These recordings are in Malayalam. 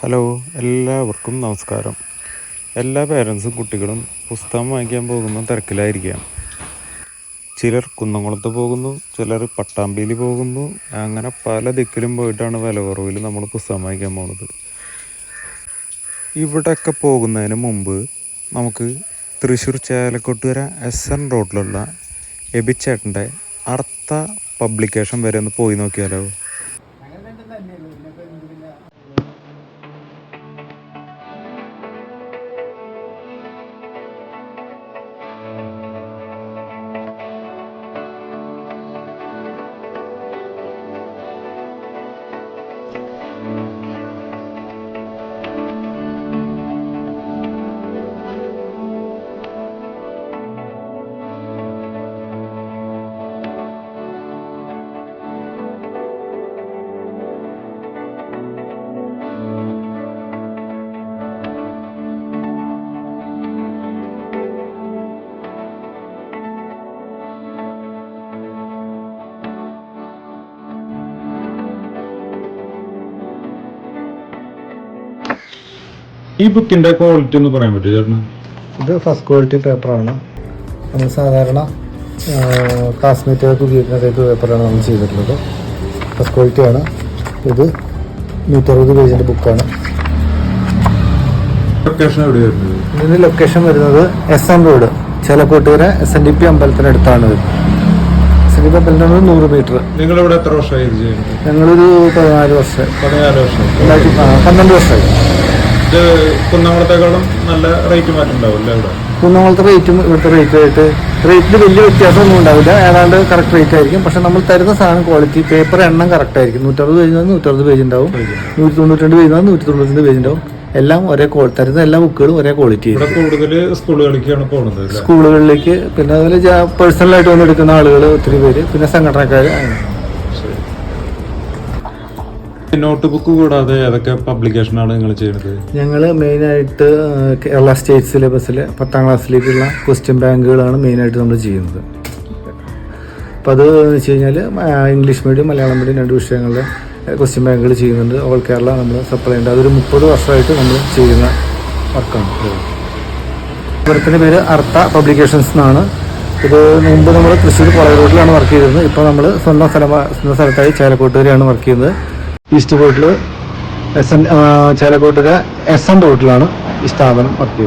ഹലോ എല്ലാവർക്കും നമസ്കാരം. എല്ലാ പേരൻസും കുട്ടികളും പുസ്തകം വാങ്ങിക്കാൻ പോകുന്ന തിരക്കിലായിരിക്കാം ചിലർ കുന്നംകുളത്ത് പോകുന്നു ചിലർ പട്ടാമ്പിയിൽ പോകുന്നു. അങ്ങനെ പല ദിക്കിലും പോയിട്ടാണ് വില കുറവിൽ നമ്മൾ പുസ്തകം വാങ്ങിക്കാൻ പോകുന്നത്. ഇവിടെയൊക്കെ പോകുന്നതിന് മുമ്പ് നമുക്ക് തൃശ്ശൂർ ചേലക്കൊട്ടുകര എസ് എൻ റോഡിലുള്ള എബിച്ചേട്ടന്റെ അർത്ഥ പബ്ലിക്കേഷൻ വരെ ഒന്ന് പോയി നോക്കിയാലോ? ഈ ബുക്കിന്റെ ക്വാളിറ്റി ഒന്ന് പറയാൻ പറ്റുമോ ചേട്ടന്? ഇത് ഫസ്റ്റ് ക്വാളിറ്റി പേപ്പറാണ് നമ്മൾ സാധാരണ ക്ലാസ്മേറ്റുകൾക്ക് ഉപയോഗിക്കുന്ന ടൈപ്പ് പേപ്പറാണ് നമ്മൾ ചെയ്തിട്ടുള്ളത്. ഫസ്റ്റ് ക്വാളിറ്റി ആണ്. ഇത് നൂറ്ററുപത് പേജിന്റെ ബുക്കാണ് ലൊക്കേഷൻ ഇതിന്റെ ലൊക്കേഷൻ വരുന്നത്? S N road Chelakottukara S N D P അമ്പലത്തിനടുത്താണ് ഇത്. എസ് എൻ ഡി പി അമ്പലത്തിനടുത്ത് നൂറ് മീറ്റർ നിങ്ങളിവിടെ എത്ര വർഷമായി ഞങ്ങളൊരു പതിനാല് വർഷം. പതിനാല് വർഷം. പന്ത്രണ്ട് വർഷമായി. ഇത് കുന്നംകുളത്തേക്കാളും നല്ല റേറ്റ് മാറ്റം ഉണ്ടാവില്ല ഇവിടെ കുന്നംകുളത്തെ റേറ്റും ഇവിടുത്തെ റേറ്റുമായിട്ട് റേറ്റിൽ വലിയ വ്യത്യാസമൊന്നും ഉണ്ടാവില്ല. ഏതാണ്ട് കറക്റ്റ് റേറ്റ് ആയിരിക്കും. പക്ഷെ നമ്മൾ തരുന്ന സാധനം ക്വാളിറ്റി പേപ്പർ എണ്ണം കറക്റ്റ് ആയിരിക്കും. നൂറ്ററുപത് പേജ് നൂറ്ററുപത് പേജ് ഉണ്ടാവും. നൂറ്റി തൊണ്ണൂറ്റി രണ്ട് പേജ് നൂറ്റി തൊണ്ണൂറ്റി പേജ് ഉണ്ടാവും. എല്ലാം ഒരേ തരുന്ന എല്ലാ ബുക്കുകളും ഒരേ ക്വാളിറ്റി സ്കൂളുകളിലേക്ക് പിന്നെ അതുപോലെ പേഴ്സണലായിട്ട് വന്നെടുക്കുന്ന ആളുകൾ ഒത്തിരി പേര് പിന്നെ സംഘടനക്കാർ അങ്ങനെ. നോട്ട് ബുക്ക് കൂടാതെ ഏതൊക്കെ പബ്ലിക്കേഷനാണ് നിങ്ങൾ ചെയ്യുന്നത്? ഞങ്ങൾ മെയിനായിട്ട് കേരള സ്റ്റേറ്റ് സിലബസിൽ പത്താം ക്ലാസ്സിലേക്കുള്ള ക്വസ്റ്റ്യൻ ബാങ്കുകളാണ് മെയിനായിട്ട് നമ്മൾ ചെയ്യുന്നത്. അപ്പോൾ അത് വെച്ച് കഴിഞ്ഞാൽ ഇംഗ്ലീഷ് മീഡിയം മലയാളം മീഡിയം രണ്ട് വിഷയങ്ങളുടെ ക്വസ്റ്റ്യൻ ബാങ്കുകൾ ചെയ്യുന്നുണ്ട്. ഓൾ കേരള നമ്മൾ സപ്ലൈ ഉണ്ട് അതൊരു മുപ്പത് വർഷമായിട്ട് നമ്മൾ ചെയ്യുന്ന വർക്കാണ്. വർക്കിന്റെ പേര് അർത്ഥ പബ്ലിക്കേഷൻസ് എന്നാണ്. ഇത് മുമ്പ് നമ്മൾ തൃശ്ശൂർ റോഡിലാണ് വർക്ക് ചെയ്തിരുന്നത്. ഇപ്പോൾ നമ്മൾ സ്വന്തം സ്ഥലം സ്വന്തം സ്ഥലത്തായി ചേലക്കോട്ടുകരയാണ് വർക്ക് ചെയ്യുന്നത്. ഈസ്റ്റ് കോട്ടിൽ എസ് എൻ ചേലക്കോട്ടുക എസ് എൻ റോഡിലാണ് ഈ സ്ഥാപനം വർക്ക്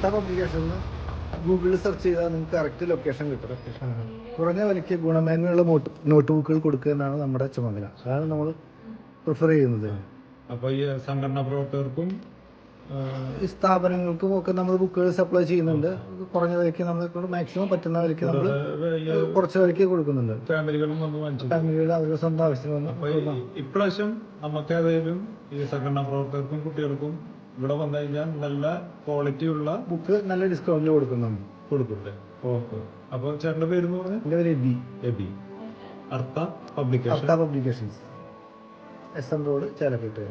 അടുത്ത പബ്ലിക്കേഷൻ ഗൂഗിളിൽ സെർച്ച് ചെയ്താൽ നിങ്ങൾക്ക് കറക്റ്റ് ലൊക്കേഷൻ കിട്ടും. കുറഞ്ഞ വിലയ്ക്ക് ഗുണമേന്മയുള്ള നോട്ട് ബുക്കുകൾ കൊടുക്കുക എന്നാണ് നമ്മുടെ ചുമതല. അതാണ് നമ്മൾ പ്രിഫർ ചെയ്യുന്നത്. അപ്പോൾ ഈ സംഘടനാ പ്രവർത്തകർക്കും ഈ സ്ഥാപനങ്ങൾക്കും ഒക്കെ നമ്മൾ ബുക്കുകൾ സപ്ലൈ ചെയ്യുന്നുണ്ട്. കുറഞ്ഞ വിലയ്ക്ക് നമ്മൾ മാക്സിമം പറ്റുന്ന വിലയ്ക്ക് നമ്മൾ കുറച്ച് വിലയ്ക്ക് കൊടുക്കുന്നുണ്ട്. ഫാമിലികളും അവരുടെ സ്വന്തം ആവശ്യം ഇപ്രാവശ്യം നമുക്ക് ഏതായാലും ഈ സംഘടനാ പ്രവർത്തകർക്കും കുട്ടികൾക്കും ഇവിടെ വന്നു കഴിഞ്ഞാൽ നല്ല ക്വാളിറ്റി ഉള്ള ബുക്ക് നല്ല ഡിസ്കൗണ്ടിൽ കൊടുക്കുന്നുണ്ട്. കൊടുക്കണ്ടേ ഓക്കെ അപ്പൊ ചേട്ടന്റെ പേര് എന്ന് പറഞ്ഞാൽ എന്റെ പേര് Abi. Abi. Artha publication. Publications. S M road ചേലക്കട്ട്